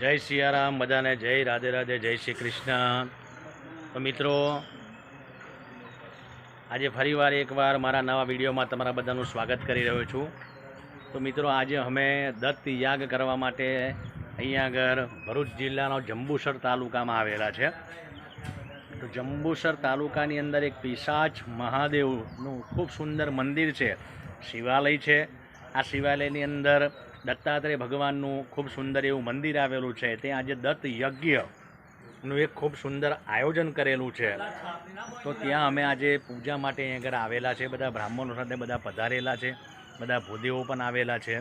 જય સિયારામ, બધાને જય રાધે રાધે, જય શ્રી કૃષ્ણ. તો મિત્રો, આજે ફરીવાર એકવાર મારા નવા વિડીયોમાં તમારા બધાનું સ્વાગત કરી રહ્યો છું. તો મિત્રો, આજે અમે દત્ત યાગ કરવા માટે અહીંયા આગળ ભરૂચ જિલ્લાનો જંબુસર તાલુકામાં આવેલા છે. તો જંબુસર તાલુકાની અંદર એક પિશાચ મહાદેવનું ખૂબ સુંદર મંદિર છે, શિવાલય છે. આ શિવાલયની અંદર દત્તાત્રેય ભગવાનનું ખૂબ સુંદર એવું મંદિર આવેલું છે. ત્યાં આજે દત્ત યજ્ઞનું એક ખૂબ સુંદર આયોજન કરેલું છે. તો ત્યાં અમે આજે પૂજા માટે અહીં આગળ આવેલા છે. બધા બ્રાહ્મણો સાથે બધા પધારેલા છે. બધા ભૂદેવો પણ આવેલા છે.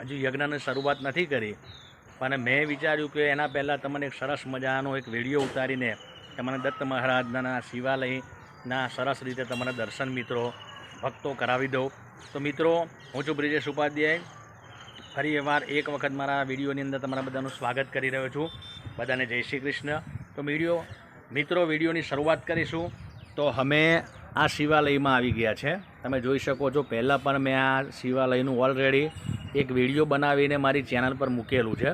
હજુ યજ્ઞની શરૂઆત નથી કરી. પણ મેં વિચાર્યું કે એના પહેલાં તમને એક સરસ મજાનો એક વીડિયો ઉતારીને તમને દત્ત મહારાજના શિવાલયના સરસ રીતે તમને દર્શન મિત્રો, ભક્તો કરાવી દઉં. તો મિત્રો, હું છું બ્રિજેશ ઉપાધ્યાય. ફરી એકવાર એક વખત મારા વિડીયોની અંદર તમારા બધાનું સ્વાગત કરી રહ્યો છું. બધાને જય શ્રી કૃષ્ણ. તો વીડિયો મિત્રો, વિડીયોની શરૂઆત કરીશું. તો અમે આ શિવાલયમાં આવી ગયા છે. તમે જોઈ શકો છો, પહેલાં પણ મેં આ શિવાલયનું ઓલરેડી એક વીડિયો બનાવીને મારી ચેનલ પર મૂકેલું છે.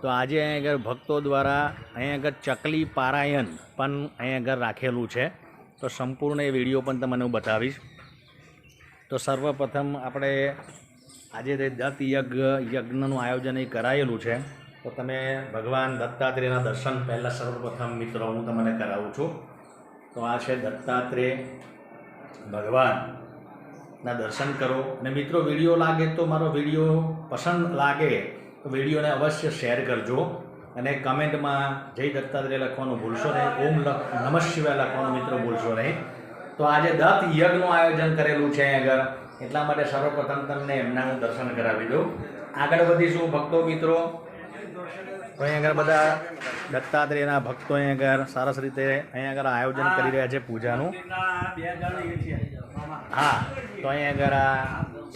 તો આજે અહીં આગળ ભક્તો દ્વારા અહીં આગળ ચકલી પારાયણ પણ અહીં આગળ રાખેલું છે. તો સંપૂર્ણ એ વીડિયો પણ તમને હું બતાવીશ. તો સર્વપ્રથમ આપણે આજે તે દત્ત યજ્ઞ, યજ્ઞનું આયોજન એ કરાયેલું છે. તો તમે ભગવાન દત્તાત્રેયના દર્શન પહેલાં સર્વપ્રથમ મિત્રો, હું તમને કરાવું છું. તો આ છે દત્તાત્રેય ભગવાનના દર્શન કરો. અને મિત્રો, વીડિયો લાગે તો મારો વીડિયો પસંદ લાગે, તો વિડીયોને અવશ્ય શેર કરજો. અને કમેન્ટમાં જય દત્તાત્રેય લખવાનું ભૂલશો નહીં. ઓમ લખ, નમઃ શિવાય લખવાનું મિત્રો ભૂલશો નહીં. તો આજે દત્ત યજ્ઞનું આયોજન કરેલું છે આગળ. એટલા માટે સર્વપ્રથમ તમને એમના હું દર્શન કરાવી દઉં. આગળ વધીશું ભક્તો મિત્રો. અહીં આગળ બધા દત્તાત્રેયના ભક્તો અહીં આગળ સરસ રીતે અહીં આગળ આયોજન કરી રહ્યા છે પૂજાનું. હા, તો અહીં આગળ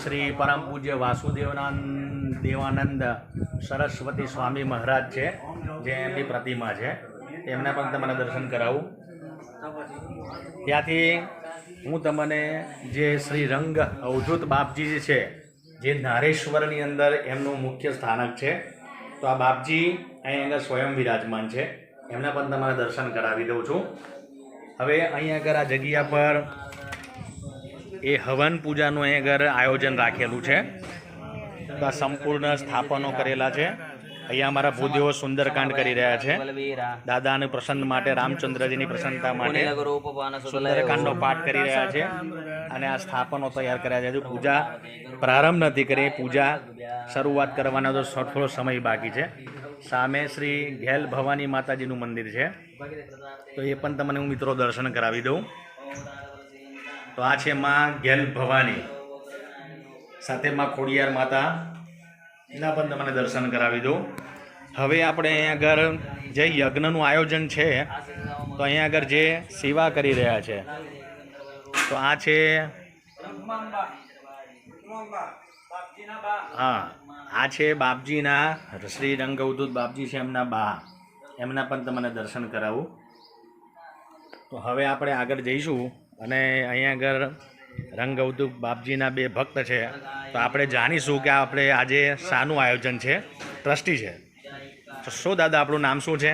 શ્રી પરમ પૂજ્ય વાસુદેવનંદ દેવાનંદ સરસ્વતી સ્વામી મહારાજ છે, જે એમની પ્રતિમા છે. એમના પણ તમને દર્શન કરાવું. ત્યાંથી હું તમને જે શ્રી રંગ અવધૂત બાપજી છે, જે નારેશ્વરની અંદર એમનું મુખ્ય સ્થાનક છે, તો આ બાપજી અહીં આગળ સ્વયં વિરાજમાન છે. એમના પણ તમારે દર્શન કરાવી દઉં છું. હવે અહીં આગળ આ જગ્યા પર એ હવન પૂજાનું અહીં આગળ આયોજન રાખેલું છે. તો આ સંપૂર્ણ સ્થાપનો કરેલા છે. અહીંયા અમારા ભૂદેવો સુંદરકાંડ કરી રહ્યા છે. દાદા અને પ્રસન્ન માટે રામચંદ્રજીની પ્રસન્નતા માટે સુંદરકાંડનો પાઠ કરી રહ્યા છે. અને આ સ્થાપનો તૈયાર કર્યા છે. હજુ પૂજા પ્રારંભ નથી કરી પૂજા શરૂઆત કરવાનો તો થોડો સમય બાકી છે. સામે શ્રી ઘેલ ભવાની માતાજીનું મંદિર છે. તો એ પણ તમને હું મિત્રો દર્શન કરાવી દઉં. તો આ છે માં ઘેલ ભવાની. સાથે માં ખોડિયાર માતા એના પણ તમને દર્શન કરાવી દઉં હવે આપણે અહીંયા આગળ જે યજ્ઞનું આયોજન છે, તો અહીંયા આગળ જે સેવા કરી રહ્યા છે, તો આ છે હા, આ છે બાપજીના શ્રી રંગવદૂત બાપજી છે એમના બા. એમના પણ તમને દર્શન કરાવું. તો હવે આપણે આગળ જઈશું અને અહીંયા આગળ રંગવદૂત બાપજીના બે ભક્ત છે. તો આપણે જાણીશું કે આપણે આજે શાનું આયોજન છે ટ્રસ્ટી છે. તો શું દાદા આપણું નામ શું છે?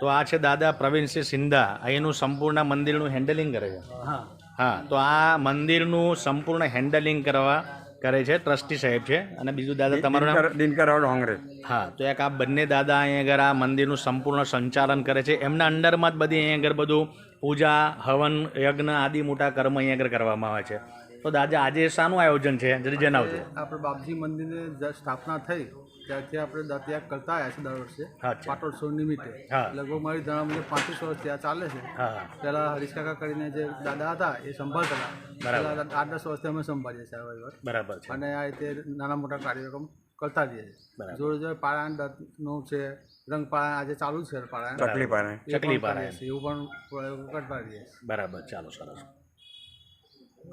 તો આ છે દાદા પ્રવીણસિંહ સિંધા. અહીંનું સંપૂર્ણ મંદિરનું હેન્ડલિંગ કરે છે. હા. હા તો આ મંદિરનું સંપૂર્ણ હેન્ડલિંગ કરવા કરે છે ટ્રસ્ટી સાહેબ છે. અને બીજું દાદા તમારું દિનકર ડોંગરે હા તો એક આ બંને દાદા અહીં આગળ આ મંદિરનું સંપૂર્ણ સંચાલન કરે છે. એમના અંડરમાં જ બધી અહીં આગળ બધું પૂજા હવન યજ્ઞ આદિ મોટા કર્મ અહીં આગળ કરવામાં આવે છે. તો દાદા આજે શાનું આયોજન છે? જરી જણાવજો આપણે બાપજી મંદિરની સ્થાપના થઈ ત્યારથી આપણે દત્યાગ કરતા આવ્યા છે દર વર્ષે. અચ્છા. પાટોત્સવ નિમિત્તે. લગભગ મારી ધણા મુજબ પાંત્રીસ વર્ષ ત્યાં ચાલે છે. હા. હરીશ હરીશકાકા કરીને જે દાદા હતા એ સંભાળતા હતા. આઠ દસ વર્ષથી અમે સંભાળીએ છીએ બરાબર અને આ રીતે નાના મોટા કાર્યક્રમ કરતા જઈએ છીએ. જોડે જોડે પારાયણનું છે રંગ પારાયણ આજે ચાલુ છે પારાયણ. ચકલી પારાયણ. ચકલી પારાયણ. એવું પણ કરતા રહીએ બરાબર ચાલો સરસ.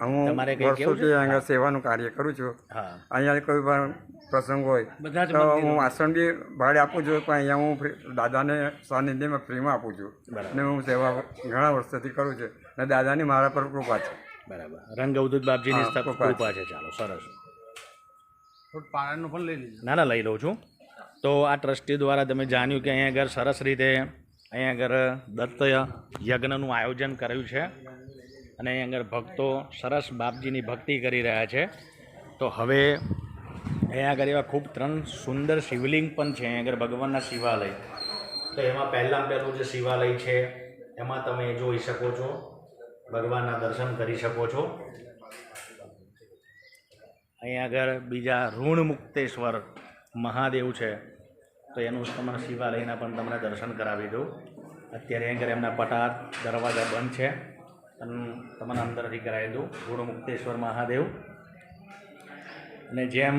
હું વર્ષોથી અહીંયા સેવાનું કાર્ય કરું છું. હા. અહીંયા કોઈ પણ પ્રસંગ હોય તો હું આસન બી ભાડે આપું છું પણ અહીંયા હું દાદાને સાનિધ્યમાં ફ્રીમાં આપું છું. અને હું સેવા ઘણા વર્ષોથી કરું છું. અને દાદાની મારા પર કૃપા છે. બરાબર. રંગ અવધૂત બાપજીની કૃપા છે. ચાલો સરસ. થોડું પારાયણનું પણ લઈ લીધું ના ના લઈ લઉં છું. તો આ ટ્રસ્ટી દ્વારા તમે જાણ્યું કે અહીંયા આગળ સરસ રીતે અહીંયા આગળ દત્ત યજ્ઞનું આયોજન કર્યું છે. અને અહીં આગળ ભક્તો સરસ બાપજીની ભક્તિ કરી રહ્યા છે. તો હવે અહીંયા આગળ એવા ખૂબ ત્રણ સુંદર શિવલિંગ પણ છે. અહીંયા આગળ ભગવાનના શિવાલય. તો એમાં પહેલાં પહેલું જે શિવાલય છે, એમાં તમે જોઈ શકો છો. ભગવાનના દર્શન કરી શકો છો. અહીંયા આગળ બીજા ઋણ મુક્તેશ્વર મહાદેવ છે. તો એનું તમારા શિવાલયના પણ તમને દર્શન કરાવી દઉં. અત્યારે અહીં આગળ એમના પટાર દરવાજા બંધ છે. તમને અંદરથી કરાવી દઉં ઋણ મુક્તેશ્વર મહાદેવ. અને જેમ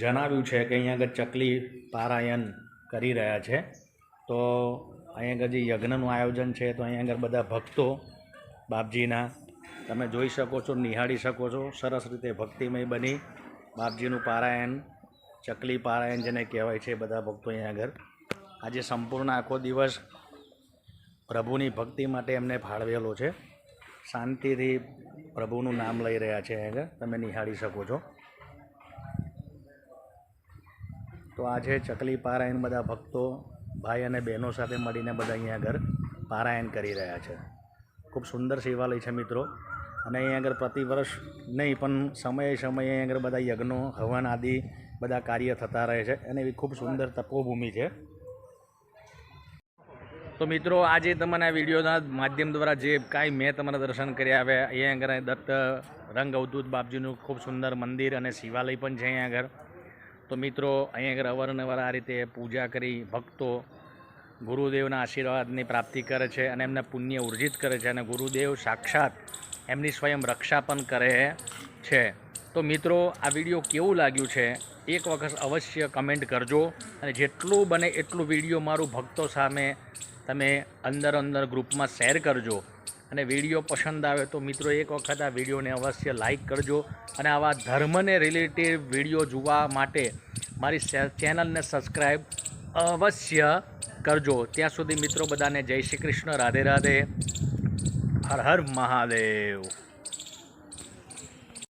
જણાવ્યું છે કે અહીંયા આગળ ચકલી પારાયણ કરી રહ્યા છે, તો અહીંયા આગળ જે યજ્ઞનું આયોજન છે, તો અહીંયા આગળ બધા ભક્તો બાપજીના, તમે જોઈ શકો છો, નિહાળી શકો છો, સરસ રીતે ભક્તિમય બની બાપજીનું પારાયણ, ચકલી પારાયણ જેને કહેવાય છે બધા ભક્તો અહીંયા આગળ. આજે સંપૂર્ણ આખો દિવસ પ્રભુની ભક્તિ માટે એમને ફાળવેલો છે. શાંતિથી પ્રભુનું નામ લઈ રહ્યા છે આગળ તમે નિહાળી શકો છો. તો આજે ચકલી પારાયણ બધા ભક્તો, ભાઈ અને બહેનો સાથે મળીને બધા અહીંયા આગળ પારાયણ કરી રહ્યા છે. ખૂબ સુંદર શિવાલય છે મિત્રો. અને અહીંયા આગળ પ્રતિ વર્ષ નહીં, પણ સમયે સમયે અહીંયા આગળ બધા યજ્ઞો, હવન આદિ બધા કાર્ય થતા રહે છે. અને એવી ખૂબ સુંદર તપોભૂમિ છે. તો મિત્રો, આજે તમને આ વિડીયોના માધ્યમ દ્વારા જે કાંઈ મેં તમારા દર્શન કર્યા આવે અહીંયા આગળ દત્ત, રંગ અવધૂત બાપજીનું ખૂબ સુંદર મંદિર અને શિવાલય પણ છે અહીંયા આગળ. તો મિત્રો, અહીંયા આગળ અવારનવાર આ રીતે પૂજા કરી ભક્તો ગુરુદેવના આશીર્વાદની પ્રાપ્તિ કરે છે અને એમને પુણ્ય ઉર્જિત કરે છે અને ગુરુદેવ સાક્ષાત એમની સ્વયં રક્ષા પણ કરે છે. તો મિત્રો, આ વીડિયો કેવું લાગ્યું છે? એક વખત અવશ્ય કમેન્ટ કરજો અને જેટલું બને એટલું વીડિયો મારું ભક્તો સામે તમે અંદર અંદર ગ્રુપમાં શેર કરજો અને વીડિયો પસંદ આવે તો મિત્રો એક વખત આ વિડીયોને અવશ્ય લાઇક કરજો અને આવા ધર્મને રિલેટેડ વીડિયો જોવા માટે મારી ચેનલને સબસ્ક્રાઈબ અવશ્ય કરજો. ત્યાં સુધી મિત્રો બધાને જય શ્રી કૃષ્ણ. રાધે રાધે. હર હર મહાદેવ.